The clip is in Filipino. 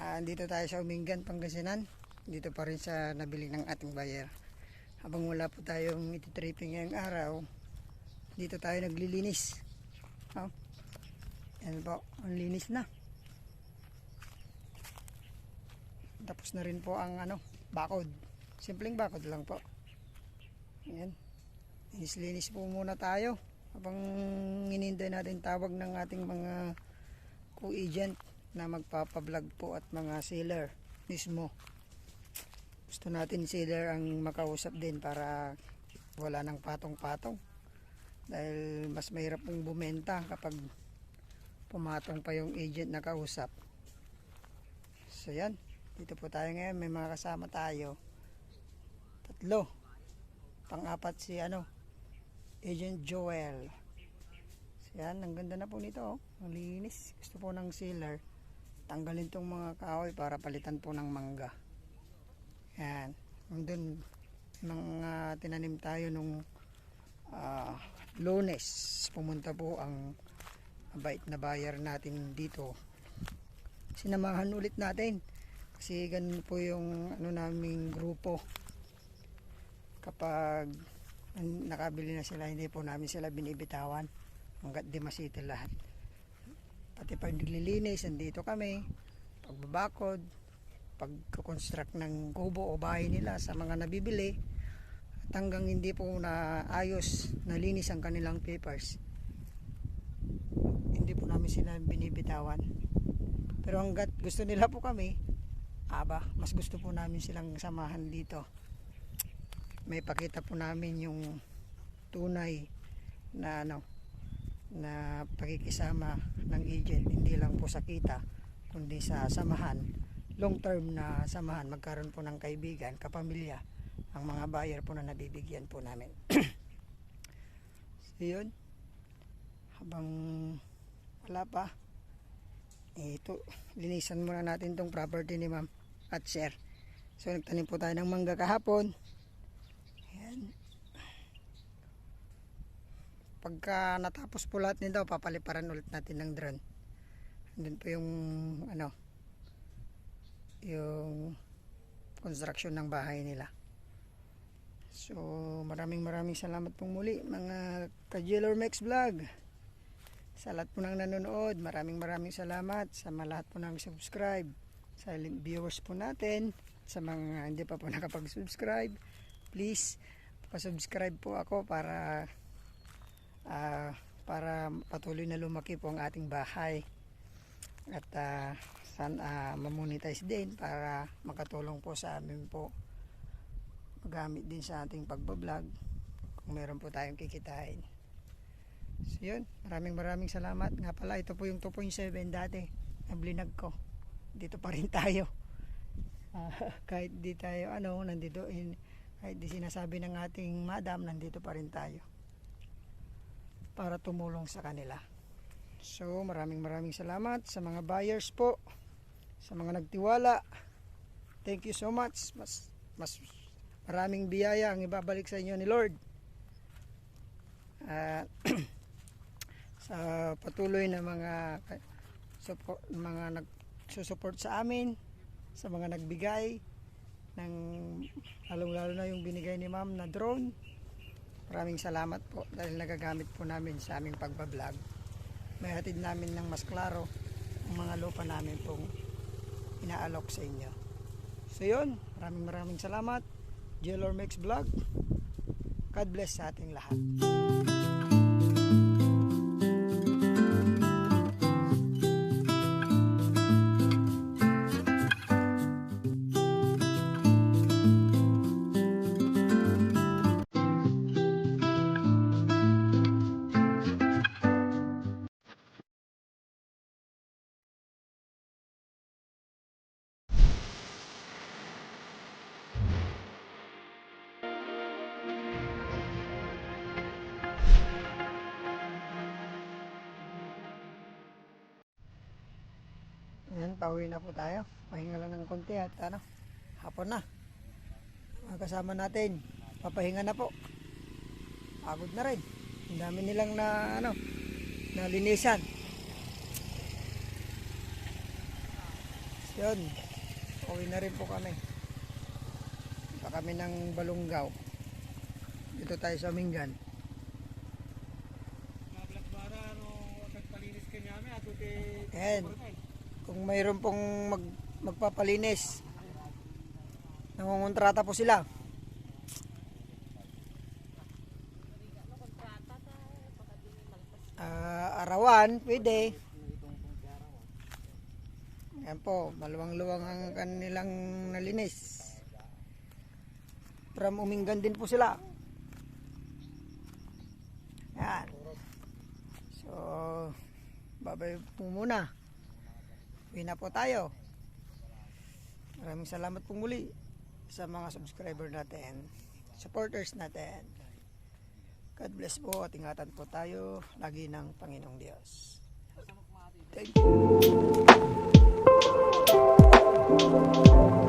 Ah, andito tayo sa Umingan, Pangasinan. Dito pa rin sa nabili ng ating buyer. Habang wala po tayong ititripping ngayong araw, dito tayo naglilinis. Oh. Yan po, ang linis na. Tapos na rin po ang ano, bakod. Simpleng bakod lang po. Yan. Linis-linis po muna tayo. Habang hinintay natin tawag ng ating mga co-agent na magpapablog po at mga seller mismo. Gusto natin seller ang makausap din para wala nang patong-patong. Dahil mas mahirap pong bumenta kapag pumatong pa yung agent na kausap. So yan, dito po tayo ngayon, may mga kasama tayo. Tatlo. Pang-apat si ano, Agent Joel. So yan, ang ganda na po nito. Oh. Ang linis. Gusto po ng sealer. Tanggalin tong mga kahoy para palitan po ng mangga. Yan. Doon, mga tinanim tayo nung ah, lunes. Pumunta po ang mabait na buyer natin dito. Sinamahan ulit natin. Kasi ganun po yung ano naming grupo. Kapag nakabili na sila, hindi po namin sila binibitawan. Hanggat di masita lahat. Pati pag naglilinis, andito kami. Pagbabakod, pagkukonstruct ng kubo o bahay nila sa mga nabibili. At hanggang hindi po na ayos, nalinis ang kanilang papers. Hindi po namin sila binibitawan. Pero hanggat gusto nila po kami, aba, mas gusto po namin silang samahan dito. May pakita po namin yung tunay na ano na pakikisama ng agent hindi lang po sa kita kundi sa samahan long term na samahan. Magkaroon po ng kaibigan kapamilya ang mga buyer po na nabibigyan po namin. So yun. Habang wala pa ito linisan muna natin tong property ni ma'am at sir. So nagtanim po tayo ng mangga kahapon Ayan. Pagka natapos po lahat nito papaliparan ulit natin ng drone. Andun po yung ano yung construction ng bahay nila. So maraming maraming salamat pong muli mga ka-Jeller Max Vlog. Sa lahat po ng nanonood maraming maraming salamat. Sa lahat po ng subscribe sa viewers po natin sa mga hindi pa po nakapag-subscribe please pa-subscribe po ako para ah, para patuloy na lumaki po ang ating bahay. At uh, san ah, mamonetize din para makatulong po sa amin po. Magamit din sa ating pagbablog kung meron po tayong kikitain. So yun. Maraming maraming salamat. Nga pala ito po yung 2.7 dati. Na blinag ko. Dito pa rin tayo. Ah, kahit di tayo ano nandito in, kahit di sinasabi ng ating madam nandito pa rin tayo para tumulong sa kanila. So maraming maraming salamat sa mga buyers po sa mga nagtiwala. Thank you so much. Mas, mas maraming biyaya ang ibabalik sa inyo ni Lord. At sa patuloy na mga support, mga nagsusupport sa amin sa mga nagbigay ng lalong lalo na yung binigay ni ma'am na drone maraming salamat po dahil nagagamit po namin sa aming pagbablog. May hatid namin ng mas klaro ang mga lupa namin pong inaalok sa inyo. So yun maraming maraming salamat. Jelor Mix Vlog. God bless sa ating lahat Ayan, pauwi na po tayo. Pahinga lang ng konti at ano, hapon na. Mga kasama natin, papahinga na po. Pagod na rin. Ang dami nilang na ano, nalinisan. Yun. Uwi na rin po kami. Pa kami ng Balunggaw. Dito tayo sa Mingan. Maglakbara, no, nagpalinis ka niya, ato te... Ayan. Kung mayroon pong mag, magpapalinis, nangungontrata po sila. Ah, arawan, pwede. Yan po, maluwang-luwang ang kanilang nalinis. From Umingan din po sila. Yan. So, babay po muna. Uwi na po tayo. Maraming salamat po muli sa mga subscriber natin, supporters natin. God bless po at ingatan po tayo lagi ng Panginoong Diyos. Thank you.